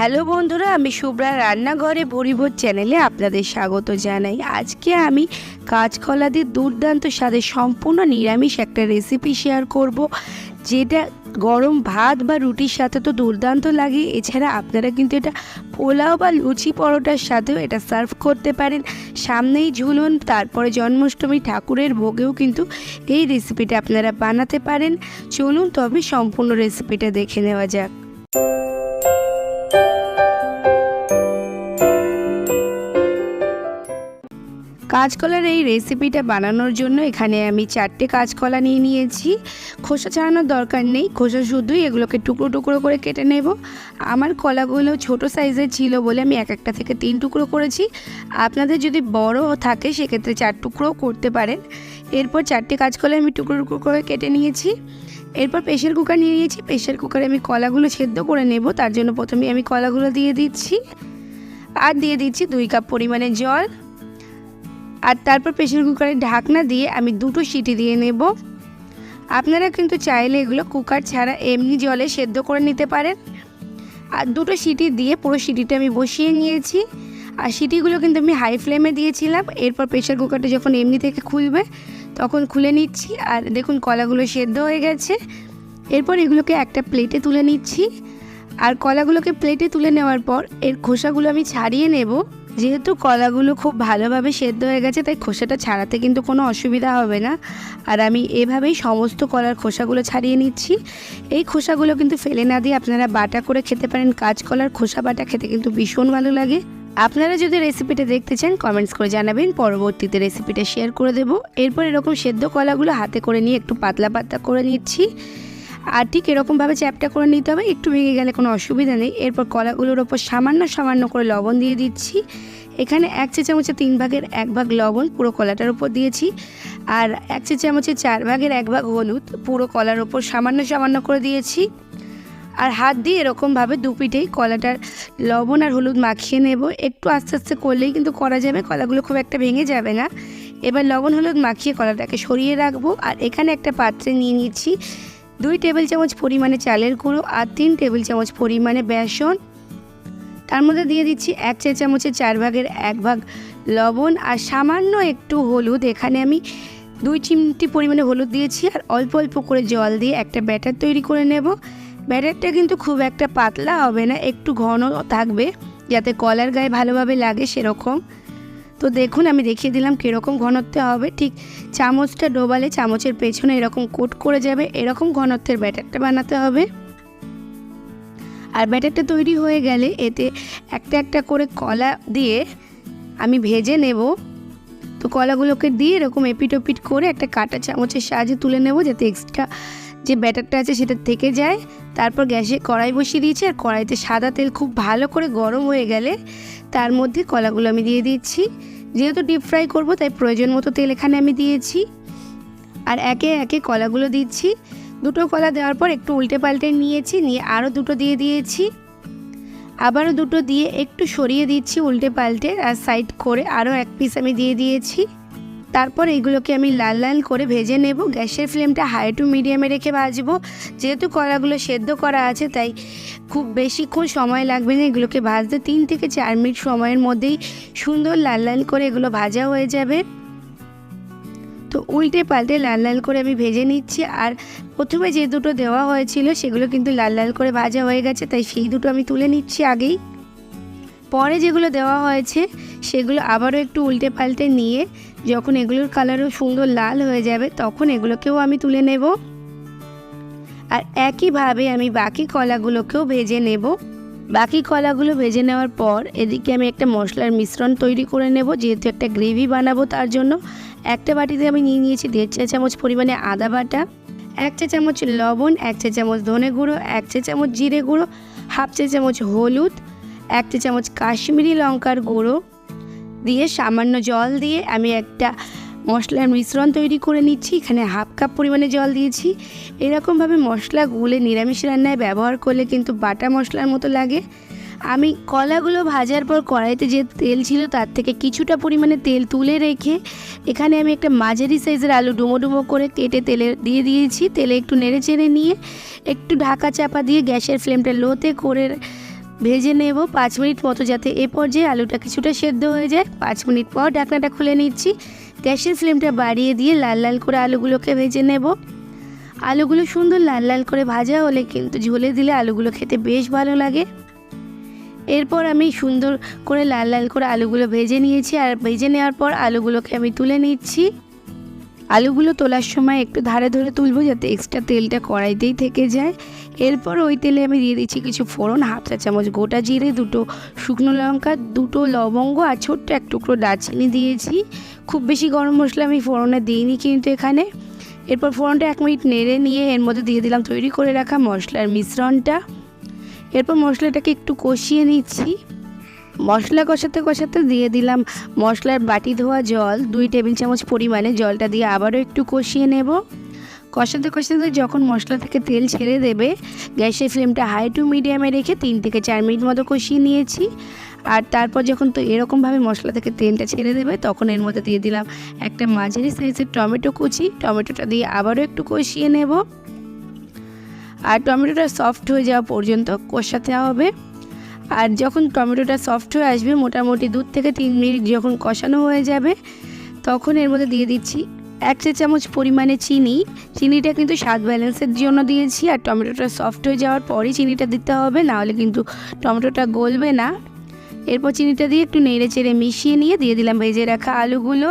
Hello বন্ধুরা, আমি শুভ্রা রান্নাঘরে ভরিভোজ চ্যানেলে আপনাদের স্বাগত জানাই। আজকে আমি কাঁচকলা দিয়ে দুর্দান্ত স্বাদের সম্পূর্ণ নিরামিষ একটা রেসিপি শেয়ার করব, যেটা গরম ভাত বা রুটির সাথে তো দুর্দান্ত লাগে। এছাড়া আপনারা কিন্তু এটা পোলাও বা লুচি পরোটার সাথেও এটা সার্ভ করতে পারেন। সামনেই ঝুলুন, তারপরে জন্মাষ্টমী ঠাকুরের ভোগেও কিন্তু এই রেসিপিটা আপনারা বানাতে পারেন। চলুন তবে সম্পূর্ণ রেসিপিটা দেখে নেওয়া যাক। কাঁচকলার এই রেসিপিটা বানানোর জন্য এখানে আমি চারটে কাঁচকলা নিয়ে নিয়েছি। খোসা ছাড়ানোর দরকার নেই, খোসা শুধুই এগুলোকে টুকরো টুকরো করে কেটে নেব। আমার কলাগুলো ছোট সাইজের ছিল বলে আমি এক একটা থেকে তিন টুকরো করেছি। আপনাদের যদি বড় থাকে সেক্ষেত্রে চার টুকরোও করতে পারেন। এরপর চারটে কাঁচকলা আমি টুকরো টুকরো করে কেটে নিয়েছি। এরপর প্রেশার কুকার নিয়ে নিয়েছি। প্রেশার কুকারে আমি কলাগুলো সেদ্ধ করে নেব। তার জন্য প্রথমে আমি কলাগুলো দিয়ে দিচ্ছি। আর দিয়ে দিচ্ছি দুই কাপ পরিমাণে জল। আর তারপর প্রেশার কুকারে ঢাকনা দিয়ে আমি দুটো সিটি দিয়ে নেব। আপনারা কিন্তু চাইলে এগুলো কুকার ছাড়া এমনি জলে সেদ্ধ করে নিতে পারেন। আর দুটো সিটি দিয়ে পুরো সিটিটা আমি বসিয়ে নিয়েছি। আর সিটিগুলো কিন্তু আমি হাই ফ্লেমে দিয়েছিলাম। এরপর প্রেশার কুকারটা যখন এমনি থেকে খুলবে, তখন খুলে নিচ্ছি। আর দেখুন কলাগুলো সেদ্ধ হয়ে গেছে। এরপর এগুলোকে একটা প্লেটে তুলে নিচ্ছি। আর কলাগুলোকে প্লেটে তুলে নেওয়ার পর এর খোসাগুলো আমি ছাড়িয়ে নেব। যেহেতু কলাগুলো খুব ভালোভাবে সেদ্ধ হয়ে গেছে, তাই খোসাটা ছাড়াতে কিন্তু কোনো অসুবিধা হবে না। আর আমি এভাবেই সমস্ত কলার খোসাগুলো ছাড়িয়ে নিচ্ছি। এই খোসাগুলো কিন্তু ফেলে না দিয়ে আপনারা বাটা করে খেতে পারেন। কাঁচকলার খোসা বাটা খেতে কিন্তু ভীষণ ভালো লাগে। আপনারা যদি রেসিপিটা দেখতে চান, কমেন্টস করে জানাবেন। পরবর্তীতে রেসিপিটা শেয়ার করে দেবো। এরপর এরকম সেদ্ধ কলাগুলো হাতে করে নিয়ে একটু পাতলা পাতলা করে নিচ্ছি। আর ঠিক এরকমভাবে চ্যাপটা করে নিতে হবে। একটু ভেঙে গেলে কোনো অসুবিধা নেই। এরপর কলাগুলোর ওপর সামান্য সামান্য করে লবণ দিয়ে দিচ্ছি। এখানে এক চা চামচে তিন ভাগের এক ভাগ লবণ পুরো কলাটার উপর দিয়েছি। আর এক চা চামচে চার ভাগের এক ভাগ হলুদ পুরো কলার ওপর সামান্য সামান্য করে দিয়েছি। আর হাত দিয়ে এরকমভাবে দু পিঠেই কলাটার লবণ আর হলুদ মাখিয়ে নেব। একটু আস্তে আস্তে করলেই কিন্তু করা যাবে। কলাগুলো খুব একটা ভেঙে যাবে না। এবার লবণ হলুদ মাখিয়ে কলাটাকে সরিয়ে রাখব। আর এখানে একটা পাত্রে নিয়ে নিচ্ছি দুই টেবিল চামচ পরিমাণে চালের গুঁড়ো আর তিন টেবিল চামচ পরিমাণে বেসন। তার মধ্যে দিয়ে দিচ্ছি এক চা চামচের চার ভাগের এক ভাগ লবণ আর সামান্য একটু হলুদ। এখানে আমি দুই চিমটি পরিমাণে হলুদ দিয়েছি আর অল্প অল্প করে জল দিয়ে একটা ব্যাটার তৈরি করে নেব। ব্যাটারটা কিন্তু খুব একটা পাতলা হবে না, একটু ঘন থাকবে যাতে কলার গায়ে ভালোভাবে লাগে সেরকম। তো দেখুন, আমি দেখিয়ে দিলাম কীরকম ঘনত্ব হবে। ঠিক চামচটা ডোবালে চামচের পেছনে এরকম কোট করে যাবে, এরকম ঘনত্বের ব্যাটারটা বানাতে হবে। আর ব্যাটারটা তৈরি হয়ে গেলে এতে একটা একটা করে কলা দিয়ে আমি ভেজে নেব। তো কলাগুলোকে দিয়ে এরকম এপিট ওপিট করে একটা কাটা চামচের সাহায্যে তুলে নেব যাতে এক্সট্রা যে ব্যাটারটা আছে সেটা থেকে যায়। তারপর গ্যাসে কড়াই বসিয়ে দিয়েছি, আর কড়াইতে সাদা তেল খুব ভালো করে গরম হয়ে গেলে তার মধ্যে কলাগুলো আমি দিয়ে দিচ্ছি। যেহেতু ডিপ ফ্রাই করব, তাই প্রয়োজন মতো তেল এখানে আমি দিয়েছি। আর একে একে কলাগুলো দিচ্ছি। দুটো কলা দেওয়ার পর একটু উল্টে পাল্টে নিয়েছি, নিয়ে আরও দুটো দিয়ে দিয়েছি। আবারও দুটো দিয়ে একটু সরিয়ে দিচ্ছি উল্টে পাল্টে, আর সাইড করে আরও এক পিস আমি দিয়ে দিয়েছি। তারপর এগুলোকে আমি লাল লাল করে ভেজে নেব। গ্যাসের ফ্লেমটা হাই টু মিডিয়ামে রেখে ভাজবো। যেহেতু কলাগুলো সেদ্ধ করা আছে, তাই খুব বেশিক্ষণ সময় লাগবে না এগুলোকে ভাজতে। তিন থেকে চার মিনিট সময়ের মধ্যেই সুন্দর লাল লাল করে এগুলো ভাজা হয়ে যাবে। তো উল্টে পাল্টে লাল লাল করে আমি ভেজে নিচ্ছি। আর প্রথমে যে দুটো দেওয়া হয়েছিল, সেগুলো কিন্তু লাল লাল করে ভাজা হয়ে গেছে, তাই সেই দুটো আমি তুলে নিচ্ছি আগেই। পরে যেগুলো দেওয়া হয়েছে, সেগুলো আবারও একটু উল্টে পাল্টে নিয়ে যখন এগুলোর কালারও সুন্দর লাল হয়ে যাবে, তখন এগুলোকেও আমি তুলে নেব। আর একইভাবে আমি বাকি কলাগুলোকেও ভেজে নেব। বাকি কলাগুলো ভেজে নেওয়ার পর এদিকে আমি একটা মশলার মিশ্রণ তৈরি করে নেব, যেহেতু একটা গ্রেভি বানাবো তার জন্য। একটা বাটিতে আমি নিয়ে নিয়েছি দেড় চা চামচ পরিমাণে আদা বাটা, এক চা চামচ লবণ, এক চা চামচ ধনে গুঁড়ো, এক চা চামচ জিরে গুঁড়ো, হাফ চা চামচ হলুদ এক চা চামচ কাশ্মীরি লঙ্কার গুঁড়ো দিয়ে সামান্য জল দিয়ে আমি একটা মশলার মিশ্রণ তৈরি করে নিচ্ছি। এখানে হাফ কাপ পরিমাণে জল দিয়েছি। এরকমভাবে মশলা গুলে নিরামিষ রান্নায় ব্যবহার করলে কিন্তু বাটা মশলার মতো লাগে। আমি কলাগুলো ভাজার পর কড়াইতে যে তেল ছিল তার থেকে কিছুটা পরিমাণে তেল তুলে রেখে এখানে আমি একটা মাঝারি সাইজের আলু ডুমো ডুমো করে কেটে তেলে দিয়ে দিয়েছি। তেলে একটু নেড়ে চেড়ে নিয়ে একটু ঢাকা চাপা দিয়ে গ্যাসের ফ্লেমটা লোতে করে ভেজে নেব পাঁচ মিনিট মতো যাতে এ পর্যায়ে আলুটা কিছুটা সেদ্ধ হয়ে যায়। পাঁচ মিনিট পর ঢাকনাটা খুলে নিচ্ছি। গ্যাসের ফ্লেমটা বাড়িয়ে দিয়ে লাল লাল করে আলুগুলোকে ভেজে নেব। আলুগুলো সুন্দর লাল লাল করে ভাজা হলে কিন্তু ঝোলে দিলে আলুগুলো খেতে বেশ ভালো লাগে। এরপর আমি সুন্দর করে লাল লাল করে আলুগুলো ভেজে নিয়েছি। আর ভেজে নেওয়ার পর আলুগুলোকে আমি তুলে নিচ্ছি। আলুগুলো তোলার সময় একটু ধারে ধরে তুলবো যাতে এক্সট্রা তেলটা কড়াইতেই থেকে যায়। এরপর ওই তেলে আমি দিয়ে দিচ্ছি কিছু ফোড়ন, হাফ চা চামচ গোটা জিরে, দুটো শুকনো লঙ্কা, দুটো লবঙ্গ আর ছোট্ট এক টুকরো দারচিনি দিয়েছি। খুব বেশি গরম মশলা আমি ফোড়নে দিইনি কিন্তু এখানে। এরপর ফোড়নটা এক মিনিট নেড়ে নিয়ে এর মধ্যে দিয়ে দিলাম তৈরি করে রাখা মশলার মিশ্রণটা। এরপর মশলাটাকে একটু কষিয়ে নিচ্ছি। মশলা কষাতে কষাতে দিয়ে দিলাম। মশলার বাটি ধোয়া জল, দুই টেবিল চামচ পরিমাণে জলটা দিয়ে আবারও একটু কষিয়ে নেব। কষাতে কষাতে যখন মশলা থেকে তেল ছেড়ে দেবে, গ্যাসের ফ্লেমটা হাই টু মিডিয়ামে রেখে তিন থেকে চার মিনিট মতো কষিয়ে নিয়েছি। আর তারপর যখন তো এরকমভাবে মশলা থেকে তেলটা ছেড়ে দেবে, তখন এর মধ্যে দিয়ে দিলাম একটা মাঝারি সাইজের টমেটো কুচি। টমেটোটা দিয়ে আবারও একটু কষিয়ে নেব। আর টমেটোটা সফট হয়ে যাওয়া পর্যন্ত কষাতে হবে। আর যখন টমেটোটা সফট হয়ে আসবে, মোটামুটি দু থেকে তিন মিনিট যখন কষানো হয়ে যাবে, তখন এর মধ্যে দিয়ে দিচ্ছি এক চা চামচ পরিমাণে চিনি। চিনিটা কিন্তু স্বাদ ব্যালেন্সের জন্য দিয়েছি, আর টমেটোটা সফট হয়ে যাওয়ার পরেই চিনিটা দিতে হবে নাহলে কিন্তু টমেটোটা গলবে না। এরপর চিনিটা দিয়ে একটু নেড়ে চেড়ে মিশিয়ে নিয়ে দিয়ে দিলাম ভেজে রাখা আলুগুলো।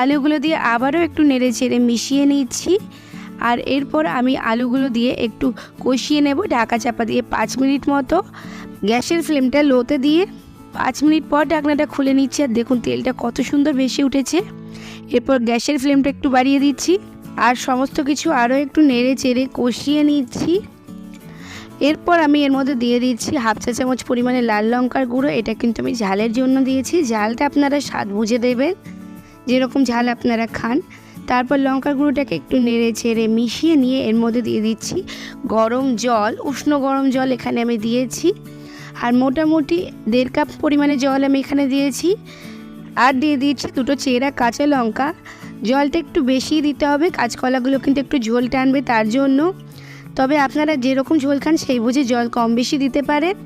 আলুগুলো দিয়ে আবারও একটু নেড়ে চেড়ে মিশিয়ে নিচ্ছি। আর এরপর আমি আলুগুলো দিয়ে একটু কষিয়ে নেব, ঢাকা চাপা দিয়ে পাঁচ মিনিট মতো। গ্যাসের ফ্লেমটা লোতে দিয়ে পাঁচ মিনিট পর ঢাকনাটা খুলে নিচ্ছি আর দেখুন তেলটা কত সুন্দর ভেসে উঠেছে। এরপর গ্যাসের ফ্লেমটা একটু বাড়িয়ে দিচ্ছি আর সমস্ত কিছু আরও একটু নেড়ে চেড়ে কষিয়ে নিচ্ছি। এরপর আমি এর মধ্যে দিয়ে দিচ্ছি হাফ চা চামচ পরিমাণে লাল লঙ্কার গুঁড়ো, এটা কিন্তু আমি ঝালের জন্য দিয়েছি। ঝালটা আপনারা স্বাদ বুঝে দেবেন, যেরকম ঝাল আপনারা খান। তারপর লঙ্কার গুঁড়োটাকে একটু নেড়ে ছেড়ে মিশিয়ে নিয়ে এর মধ্যে দিয়ে দিচ্ছি গরম জল, উষ্ণ গরম জল এখানে আমি দিয়েছি। আর মোটামুটি দেড় কাপ পরিমাণে জল আমি এখানে দিয়েছি। আর দিয়ে দিয়েছি দুটো চেরা কাঁচা লঙ্কা। জলটা একটু বেশি দিতে হবে, কাঁচকলাগুলো কিন্তু একটু ঝোল টানবে তার জন্য। তবে আপনারা যেরকম ঝোল খান সেই বুঝে জল কম বেশি দিতে পারেন।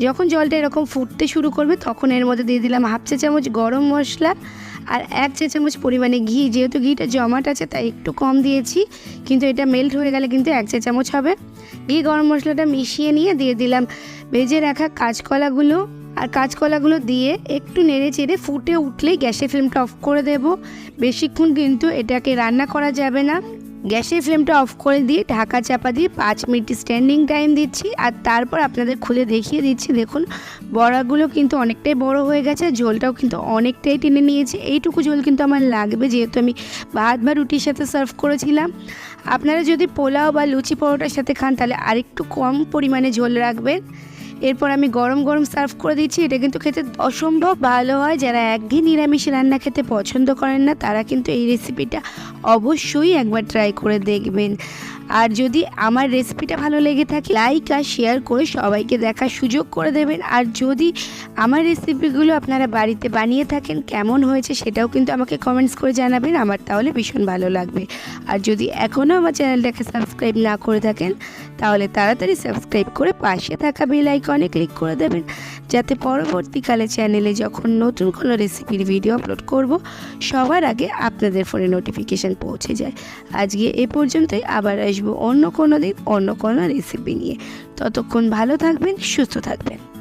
যখন জলটা এরকম ফুটতে শুরু করবে তখন এর মধ্যে দিয়ে দিলাম হাফ চা চামচ গরম মশলা। আর এক চা চামচ পরিমাণে ঘি, যেহেতু ঘিটা জমাট আছে, তাই একটু কম দিয়েছি। কিন্তু এটা মেল্ট হয়ে গেলে কিন্তু এক চা চামচ হবে। ঘি গরম মশলাটা মিশিয়ে নিয়ে দিয়ে দিলাম। ভেজে রাখা কাঁচকলাগুলো আর কাঁচকলাগুলো দিয়ে একটু নেড়ে চেড়ে ফুটে উঠলেই গ্যাসের ফ্লেমটা অফ করে দেব। বেশিক্ষণ কিন্তু এটাকে রান্না করা যাবে না। গ্যাসের ফ্লেমটা অফ করে দিয়ে ঢাকা চাপা দিয়ে পাঁচ মিনিট স্ট্যান্ডিং টাইম দিচ্ছি আর তারপর আপনাদের খুলে দেখিয়ে দিচ্ছি। দেখুন, বড়াগুলো কিন্তু অনেকটাই বড় হয়ে গেছে, ঝোলটাও কিন্তু অনেকটাই টেনে নিয়েছে। এইটুকু ঝোল কিন্তু আমার লাগবে, যেহেতু আমি ভাত বা রুটির সাথে সার্ভ করেছিলাম। আপনারা যদি পোলাও বা লুচি পরোটার সাথে খান, তাহলে আরেকটু কম পরিমাণে ঝোল রাখবেন। এরপর আমি গরম গরম সার্ভ করে দিচ্ছি এটা কিন্তু খেতে অসম্ভব ভালো হয়। যারা একঘেয়ে নিরামিষ রান্না খেতে পছন্দ করেন না, তারা কিন্তু এই রেসিপিটা অবশ্যই একবার ট্রাই করে দেখবেন। আর যদি আমার রেসিপিটা ভালো লেগে থাকে লাইক আর শেয়ার করে সবাইকে দেখার সুযোগ করে দেবেন। আর যদি আমার রেসিপিগুলো আপনারা বাড়িতে বানিয়ে থাকেন, কেমন হয়েছে সেটাও কিন্তু আমাকে কমেন্টস করে জানাবেন, আমার তাহলে ভীষণ ভালো লাগবে। আর যদি এখনও আমার চ্যানেলটাকে সাবস্ক্রাইব না করে থাকেন, তাহলে তাড়াতাড়ি সাবস্ক্রাইব করে পাশে থাকা বেল আইকনে ক্লিক করে দেবেন, যাতে পরবর্তীকালে চ্যানেলে যখন নতুন কোনো রেসিপির ভিডিও আপলোড করব, সবার আগে আপনাদের ফোনে নোটিফিকেশান পৌঁছে যায়। আজকে এ পর্যন্তই, আবার আসব অন্য কোনো দিন অন্য কোনো রেসিপি নিয়ে। ততক্ষণ ভালো থাকবেন সুস্থ থাকবেন।